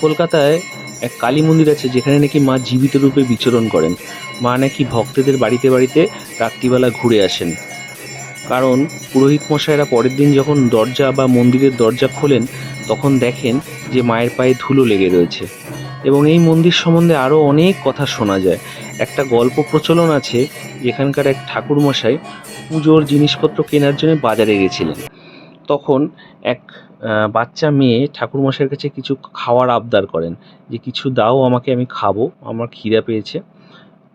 কলকাতায় এক কালী মন্দির আছে, যেখানে নাকি মা জীবিত রূপে বিচরণ করেন। মা নাকি ভক্তদের বাড়িতে বাড়িতে রাত্রিবেলা ঘুরে আসেন। কারণ পুরোহিত মশাইরা পরের দিন যখন দরজা বা মন্দিরের দরজা খোলেন, তখন দেখেন যে মায়ের পায়ে ধুলো লেগে রয়েছে। এবং এই মন্দির সম্বন্ধে আরও অনেক কথা শোনা যায়। একটা গল্প প্রচলন আছে যেখানকার এক ঠাকুর মশাই পুজোর জিনিসপত্র কেনার জন্য বাজারে গেছিলেন। তখন এক বাচ্চা মেয়ে ঠাকুরমশাইয়ের কাছে কিছু খাওয়ার আবদার করেন যে, কিছু দাও, আমাকে আমি খাব, আমার খিদা পেয়েছে।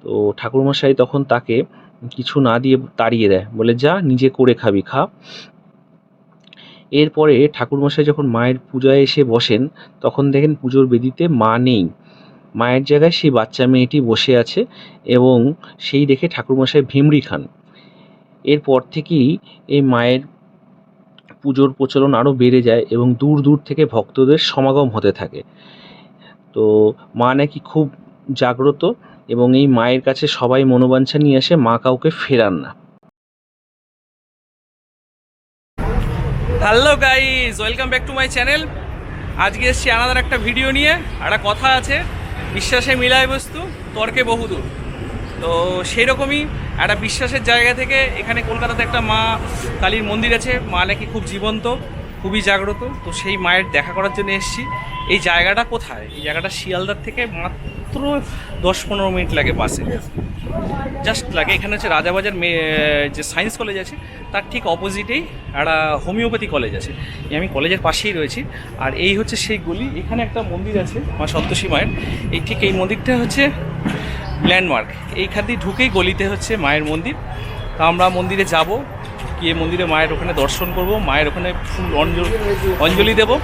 তো ঠাকুরমশাই তখন তাকে কিছু না দিয়ে তাড়িয়ে দেয়, বলে, যা, নিজে করে খাবি, খা। এরপরে ঠাকুরমশাই যখন মায়ের পূজায় এসে বসেন, তখন দেখেন পুজোর বেদিতে মা নেই। মায়ের জায়গায় সেই বাচ্চা মেয়েটি বসে আছে এবং সেই দেখে ঠাকুরমশাই ভিমড়ি খান। এরপর থেকেই এই মায়ের পুজোর প্রচলন আরও বেড়ে যায় এবং দূর দূর থেকে ভক্তদের সমাগম হতে থাকে। তো মা নাকি খুব জাগ্রত এবং এই মায়ের কাছে সবাই মনোবাঞ্ছা নিয়ে আসে, মা কাউকে ফেরান না। Hello guys welcome back to my channel. আজকে এসেছি আনাদার একটা ভিডিও নিয়ে একটা কথা আছে। বিশ্বাসে মিলায় বস্তু, তর্কে বহুদূর। তো সেই রকমই একটা বিশ্বাসের জায়গা থেকে এখানে কলকাতাতে একটা মা কালীর মন্দির আছে, মা নাকি খুব জীবন্ত। খুবই জাগ্রত। তো সেই মায়ের দেখা করার জন্য এসেছি। এই জায়গাটা কোথায়? এই জায়গাটা শিয়ালদার থেকে মাত্র দশ পনেরো মিনিট লাগে বাসে। জাস্ট লাগে। এখানে হচ্ছে রাজাবাজার যে সায়েন্স কলেজ আছে, তার ঠিক অপোজিটেই একটা হোমিওপ্যাথি কলেজ আছে। আমি কলেজের পাশেই রয়েছি। আর এই হচ্ছে সেই গলি। এখানে একটা মন্দির আছে, মা সন্তোষী মায়ের। এই ঠিক এই মন্দিরটা হচ্ছে ল্যান্ডমার্ক। এইখান দিয়ে ঢুকেই গলিতে হচ্ছে মায়ের মন্দির। তা আমরা মন্দিরে যাব। গিয়ে মন্দিরে মায়ের ওখানে দর্শন করব, মায়ের ওখানে ফুল অঞ্জলি অঞ্জলি দেবো,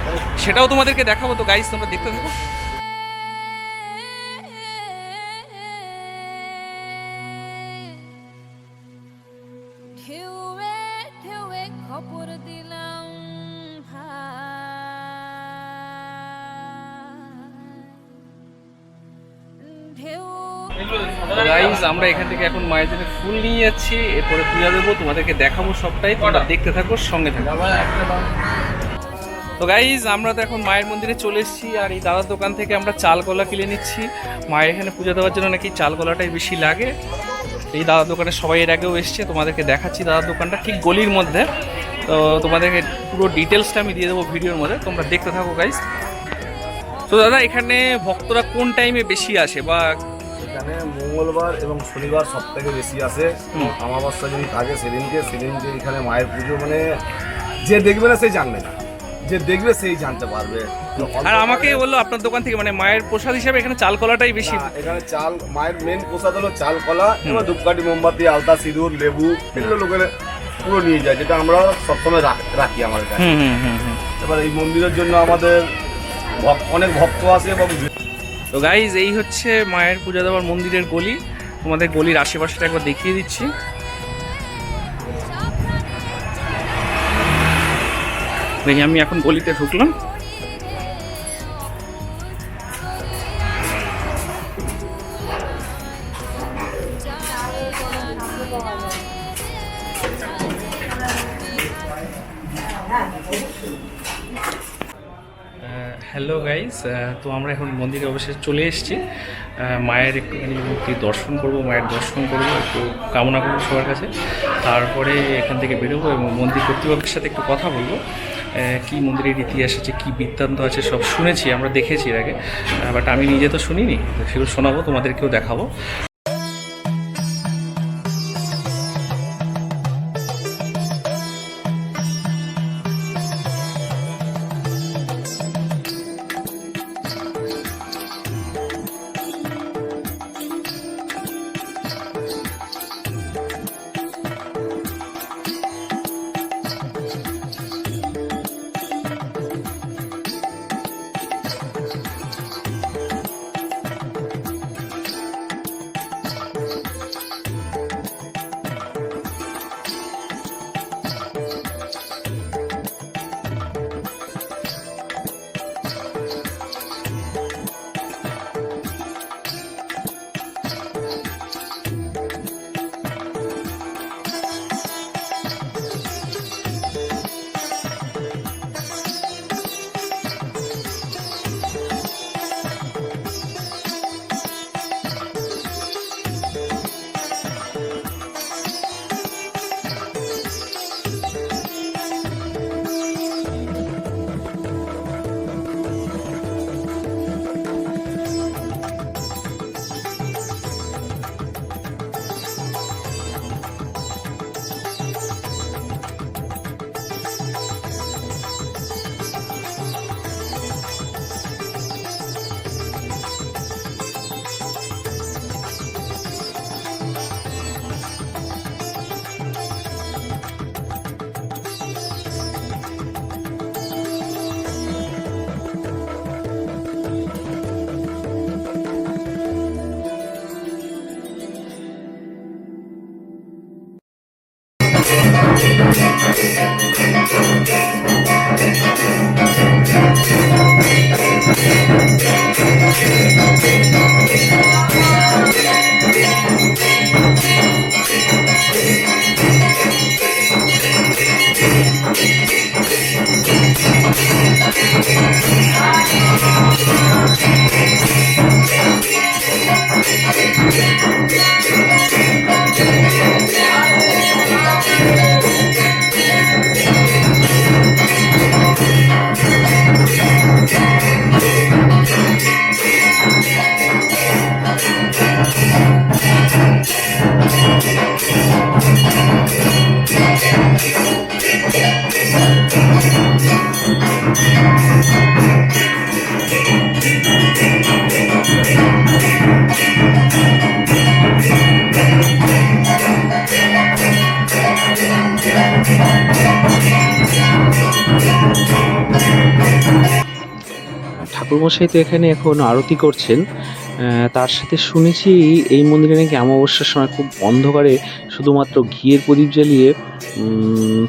সেটাও তোমাদেরকে দেখাবো। তো গাইজ তোমরা দেখতে ঢেউয়ে খবর দিলাম। আমরা এখান থেকে এখন মায়ের জন্য ফুল নিয়ে যাচ্ছি। এরপরে পূজা দেবো তোমাদেরকে দেখাবো সবটাই। তোমরা দেখতে থাকো সঙ্গে থাকো। তো গাইজ আমরা তো এখন মায়ের মন্দিরে চলে এসেছি আর এই দাদার দোকান থেকে আমরা চাল কলা কিনে নিচ্ছি। মায়ের এখানে পূজা দেওয়ার জন্য নাকি চাল কলাটাই বেশি লাগে। এই দাদার দোকানে সবাই এর আগেও এসছে তোমাদেরকে দেখাচ্ছি দাদার দোকানটা ঠিক গলির মধ্যে। তো তোমাদেরকে পুরো ডিটেলসটা আমি দিয়ে দেবো ভিডিওর মধ্যে তোমরা দেখতে থাকো গাইজ তো দাদা এখানে ভক্তরা কোন টাইমে বেশি আসে বা এখানে মঙ্গলবার এবং শনিবার সব থেকে বেশি আসে। এবং অমাবস্যা যদি থাকে সেদিনকে সেদিনকে এখানে মায়ের পুজো মানে যে দেখবে না সেই জানবে না। যে দেখবে সেই জানতে পারবে। আর আমাকে বলল আপনার দোকান থেকে মানে মায়ের প্রসাদ হিসেবে এখানে চাল কলাটাই বেশি। এখানে চাল মায়ের মেন প্রসাদ হলো চাল কলা এবার ধূপকাঠি মোমবাতি আলতা সিঁদুর লেবু এগুলো লোকের পুরো নিয়ে যায় যেটা আমরা সবসময় রাখ- আমার কাছে। এবার এই মন্দিরের জন্য আমাদের অনেক ভক্ত আসে এবং তো গাইজ এই হচ্ছে মায়ের পূজা দেওয়ার মন্দিরের গলি। তোমাদের গলির আশেপাশেটা একবার দেখিয়ে দিচ্ছি। দেখি, আমি এখন গলিতে ঢুকলাম। তো আমরা এখন মন্দিরে অবশ্যই চলে এসেছি। মায়ের একটুখানি মূর্তি দর্শন করব, মায়ের দর্শন করব, একটু কামনা করব সবার কাছে। তারপরে এখান থেকে বেরোবো এবং মন্দির কর্তৃপক্ষের সাথে একটু কথা বলব। কি মন্দিরের ইতিহাস আছে, কী বৃত্তান্ত আছে, সব শুনেছি, আমরা দেখেছি এর আগে। বাট আমি নিজে তো শুনিনি সেগুলো শোনাবো, তোমাদেরকেও দেখাবো। ঠাকুরমশাই তো এখানে এখন আরতি করছেন। তার সাথে শুনেছি এই মন্দিরে নাকি অমাবস্যার সময় খুব অন্ধকারে শুধুমাত্র ঘিয়ের প্রদীপ জ্বালিয়ে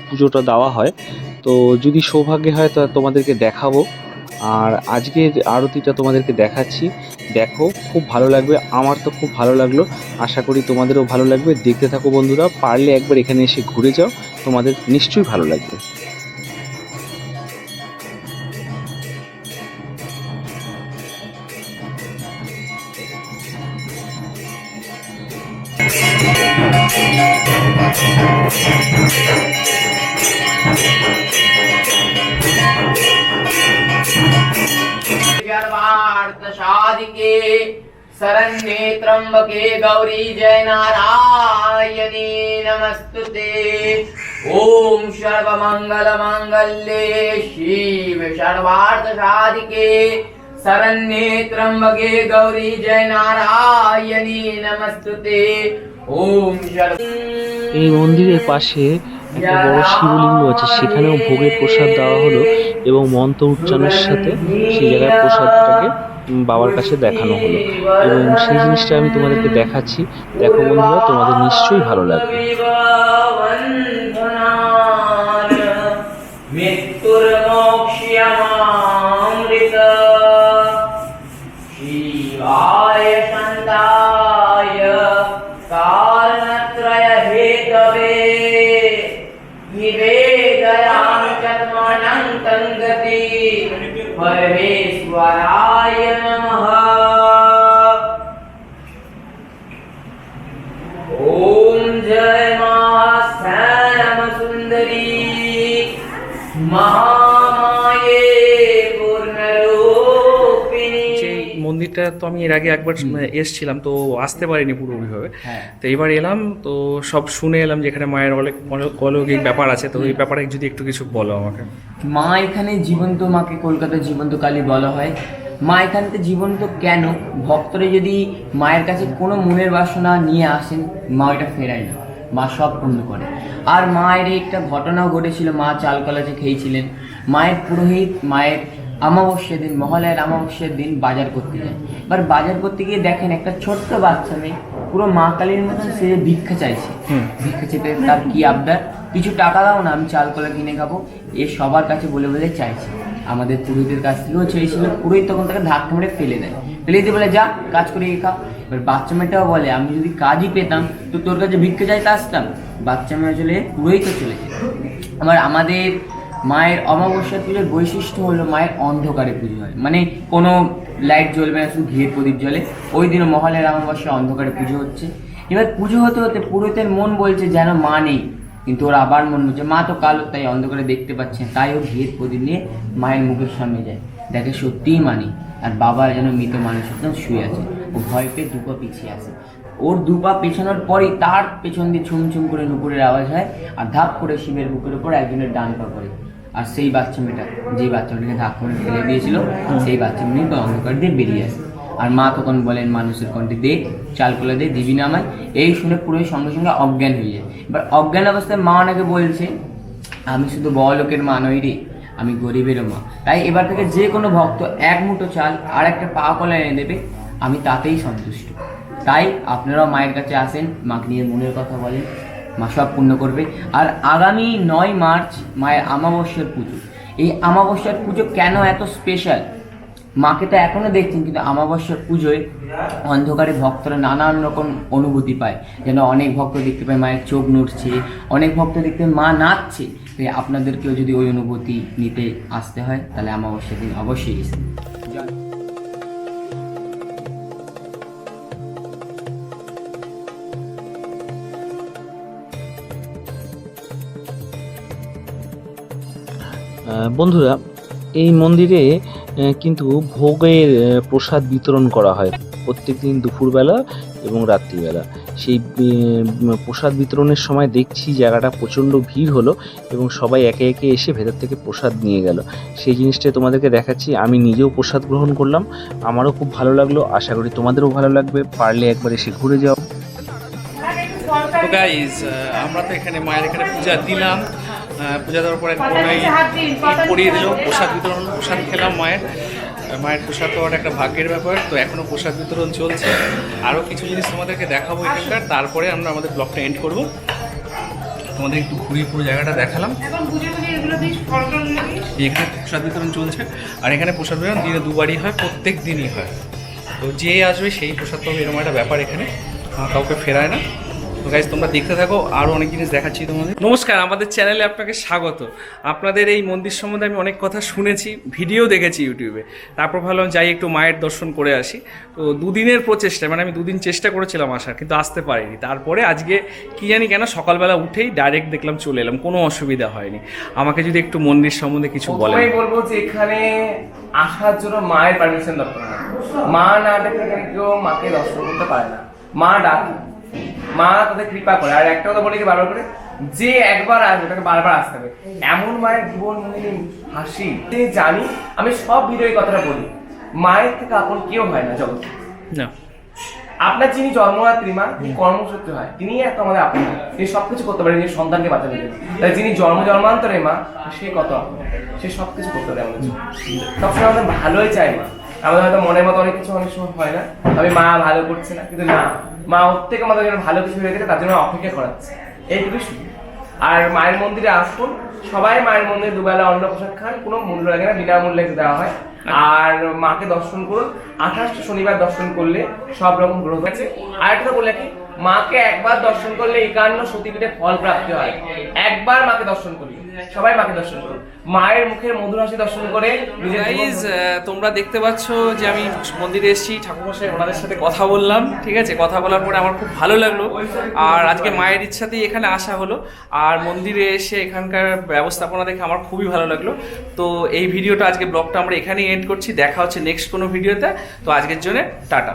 পুজোটা দেওয়া হয়। তো যদি সৌভাগ্য হয় তা তোমাদেরকে দেখাবো। আর আজকের আরতিটা তোমাদেরকে দেখাচ্ছি। দেখো, খুব ভালো লাগবে। আমার তো খুব ভালো লাগল। আশা করি তোমাদেরও ভালো লাগবে। দেখতে থাকো বন্ধুরা, পারলে একবার এখানে এসে ঘুরে যাও। তোমাদের নিশ্চয়ই ভালো লাগবে। शरण्ये त्र्यंबके गौरी जय नारायणी नमस्तुते ओम सर्वमंगल मांगल्ये शिव सर्वार्थ साधिके शरण्ये त्र्यंबके गौरी जय नारायणी नमस्तुते ओम सर्व এই মন্দিরের পাশে একটা বড় শিবলিঙ্গ আছে সেখানেও ভোগের প্রসাদ দেওয়া হলো এবং মন্ত্র উচ্চারণের সাথে সেই জায়গায় প্রসাদটাকে উম, বাবার কাছে দেখানো হলো। এবং সেই জিনিসটা আমি তোমাদেরকে দেখাচ্ছি। দেখো বন্ধুরা, তোমাদের নিশ্চয়ই ভালো লাগবে। তঙ্গতি परमेश्वराय नमः। মন্দিরটা তো আমি এর আগে একবার এসছিলাম তো আসতে পারিনি পুরোপুরিভাবে হ্যাঁ। তো এবার এলাম তো সব শুনে এলাম যেখানে মায়ের অনেক অলৌকিক ব্যাপার আছে তো এই ব্যাপারে যদি একটু কিছু বলো আমাকে। মা এখানে জীবন্ত মাকে কলকাতার জীবন্ত কালী বলা হয়। মা এখানতে জীবন্ত কেন? ভক্তরা যদি মায়ের কাছে কোনো মনের বাসনা নিয়ে আসেন মা ওইটা ফেরায় না। মা সব পূর্ণ করে। আর মায়ের একটা ঘটনাও ঘটেছিল মা চাল কলাচে খেয়েছিলেন। মায়ের পুরোহিত মায়ের অমাবস্যার দিন মহালয়ের অমাবস্যার দিন বাজার করতে যায়। এবার বাজার করতে গিয়ে দেখেন একটা ছোট্ট বাচ্চা মেয়ে পুরো মা কালীর মতন সে যে ভিক্ষা চাইছে। ভিক্ষা চেতে তার কি আবদার? কিছু টাকা দাও না আমি চাল কলা কিনে খাব। এ সবার কাছে বলে বলে চাইছে। আমাদের পুরোহিতের কাছ থেকেও চেয়েছিল পুরোহিত তখন তাকে ধাক্কা মেরে ফেলে দেয়। ফেলে দিয়ে বলে যা কাজ করে খা। এবার বাচ্চা মেয়েটাও বলে আমি যদি কাজই পেতাম তো তোর কাছে ভিক্ষা চাইতে আসতাম। বাচ্চা মেয়ে চলে পুরোহিত চলে আবার আমাদের মায়ের অমাবস্যা পুজোর বৈশিষ্ট্য হলো মায়ের অন্ধকারে পুজো হয়। মানে কোনো লাইট জ্বলবে না, শুধু ঘিয়ের প্রদীপ জ্বলে। ওই দিনও মহালয়ের অমাবস্যা অন্ধকারে পুজো হচ্ছে। এবার পুজো হতে হতে পুরোহিতের মন বলছে যেন মা নেই। কিন্তু ওর আবার মন বলছে, মা তো কালো তাই অন্ধকারে দেখতে পাচ্ছে। তাই ও ঘিয়ের প্রদীপ নিয়ে মায়ের মুখের সামনে যায়। দেখে সত্যিই মানি আর বাবা যেন মৃত মানুষের মতন শুয়ে আছে। ও ভয় পেয়ে দুপা পিছিয়ে আসে। ওর দুপা পেছানোর পরেই তার পেছন দিয়ে ছুম ছুম করে নুপুরের আওয়াজ হয়। আর ধাপ করে শিবের বুকের উপর একজনের ডান পা পড়ে। আর সেই বাচ্চা মেয়েটা যেই বাচ্চা মেয়েটাকে ধাক্কা ফেলে দিয়েছিল, সেই বাচ্চা মেয়ে অন্ধকার দিয়ে বেরিয়ে আসে। আর মা তখন বলেন, মানুষের কণ্ঠে দে, চাল কোলা দে, দিবি না আমায়। এই শুনে পুরোই সঙ্গে সঙ্গে অজ্ঞান হয়ে যায়। এবার অজ্ঞান অবস্থায় মা ওনাকে বলছে, আমি শুধু বড় লোকের মা নই রে, আমি গরিবেরও মা। তাই এবার থেকে যে কোনো ভক্ত এক মুঠো চাল আর একটা পা কলা এনে দেবে, আমি তাতেই সন্তুষ্ট। তাই আপনারাও মায়ের কাছে আসেন, মাকে নিয়ে মনের কথা বলেন। সব পূর্ণ করবে। আর আগামী নয় মার্চ মায়ের আমাবস্যার পুজো। এই আমাবস্যার পুজো কেন এত স্পেশাল মাকে তো এখনও দেখছেন, কিন্তু আমাবস্যার পুজোয় অন্ধকারে ভক্তরা নানান রকম অনুভূতি পায়। যেন অনেক ভক্ত দেখতে পায় মায়ের চোখ নড়ছে, অনেক ভক্ত দেখতে মা নাচছে। তাই আপনাদেরকেও যদি ওই অনুভূতি নিতে আসতে হয়, তাহলে আমাবস্যার দিন অবশ্যই এসে বন্ধুরা, এই মন্দিরে কিন্তু ভোগের প্রসাদ বিতরণ করা হয় প্রত্যেকদিন দুপুরবেলা এবং রাত্রিবেলা। সেই প্রসাদ বিতরণের সময় দেখছি জায়গাটা প্রচণ্ড ভিড় হলো এবং সবাই একে একে এসে ভেতর থেকে প্রসাদ নিয়ে গেল। সেই জিনিসটা তোমাদেরকে দেখাচ্ছি। আমি নিজেও প্রসাদ গ্রহণ করলাম। আমারও খুব ভালো লাগল। আশা করি তোমাদেরও ভালো লাগবে। পারলে একবার এসে ঘুরে যাও। গাইজ আমরা তো এখানে মায়ের এখানে পূজা দিলাম। পূজা দেওয়ার পরে কোনায় পরিয়ে দিল প্রসাদ বিতরণ প্রসাদ খেলাম মায়ের। মায়ের প্রসাদ পাওয়াটা একটা ভাগ্যের ব্যাপার। তো এখনও প্রসাদ বিতরণ চলছে। আরও কিছু জিনিস তোমাদেরকে দেখাবো এখানকার। তারপরে আমরা আমাদের ব্লগটা এন্ড করব। তোমাদের একটু ঘুরিয়ে পুরো জায়গাটা দেখালাম। এখানে প্রসাদ বিতরণ চলছে। আর এখানে প্রসাদ বিতরণ দিনে দুবারই হয় প্রত্যেক দিনই হয়। তো যে আসবে সেই প্রসাদ পাবে এরকম একটা ব্যাপার এখানে। কাউকে ফেরায় না। তো গাইজ তোমরা দেখতে থাকো আরও অনেক জিনিস দেখাচ্ছি তোমাদের। নমস্কার আমাদের চ্যানেলে আপনাকে স্বাগত। আপনাদের এই মন্দির সম্বন্ধে আমি অনেক কথা শুনেছি ভিডিও দেখেছি ইউটিউবে। তারপর ভাবলাম যাই একটু মায়ের দর্শন করে আসি। তো দুদিনের প্রচেষ্টা মানে আমি দুদিন চেষ্টা করেছিলাম আসার কিন্তু আসতে পারিনি। তারপরে আজকে কি জানি কেন সকালবেলা উঠেই ডাইরেক্ট দেখলাম চলে এলাম কোনো অসুবিধা হয়নি। আমাকে যদি একটু মন্দির সম্বন্ধে কিছু বলে বলব যে এখানে আসার জন্য মায়ের পারমিশন দরকার মা না দেখলে কেউ মাকে দর্শন করতে পারে না। মা ডাকে মা তাদের কৃপা করে আর একটা কথা বলি যে বারবার করে? যে একবার আসবে তাকে বারবার আসতে হবে। এমন মায়ের জীবন হাসি যে জানি আমি সব ভিডিওর কথাটা বলি মায়ের থেকে আপন কেউ হয় না জগতে। না। আপনার যিনি জন্মদাত্রী মা তিনি কর্মসূত্রে হয় তিনি এত আমাদের আপন। তিনি সবকিছু করতে পারেন নিজের সন্তানকে বাঁচাতে পারেন। তাই যিনি জন্ম জন্মান্তরে মা সে কত আপন। সে সবকিছু করতে পারে আমাদের সবসময় আমাদের ভালোই চাই মা। আমাদের হয়তো মনের মতো অনেক কিছু অনেক সময় হয় না। আমি মা ভালো করছে না, কিন্তু না, মা ওর থেকে আমাদের জন্য ভালো কিছু হয়ে গেছে, তার জন্য অপেক্ষা করাচ্ছে। এইটুকু শুধু। আর মায়ের মন্দিরে আসুন, সবাই মায়ের মন্দিরে দুবেলা অন্ন প্রসাদ খান, কোনো মূল্য লাগে না, বিনামূল্যে দেওয়া হয়। আর মাকে দর্শন করুন, আঠাশটা শনিবার দর্শন করলে সব রকম গ্রহ আছে। আর একটা বলে কি মাকে একবার দর্শন করলে একান্ন সতীপীঠে ফল প্রাপ্তি হয়। একবার মাকে দর্শন করি। সবাই মাকে দর্শন করুন মায়ের মুখের মধুর হাসি দর্শন করে তোমরা দেখতে পাচ্ছ যে আমি মন্দিরে এসেছি ঠাকুরমশাই ওনাদের সাথে কথা বললাম ঠিক আছে? কথা বলার পরে আমার খুব ভালো লাগল। আর আজকে মায়ের ইচ্ছাতেই এখানে আসা হলো। আর মন্দিরে এসে এখানকার ব্যবস্থাপনা দেখে আমার খুবই ভালো লাগল। তো এই ভিডিওটা আজকে ব্লগটা আমরা এখানেই এন্ড করছি। দেখা হচ্ছে নেক্সট কোনো ভিডিওতে। তো আজকের জন্য টাটা।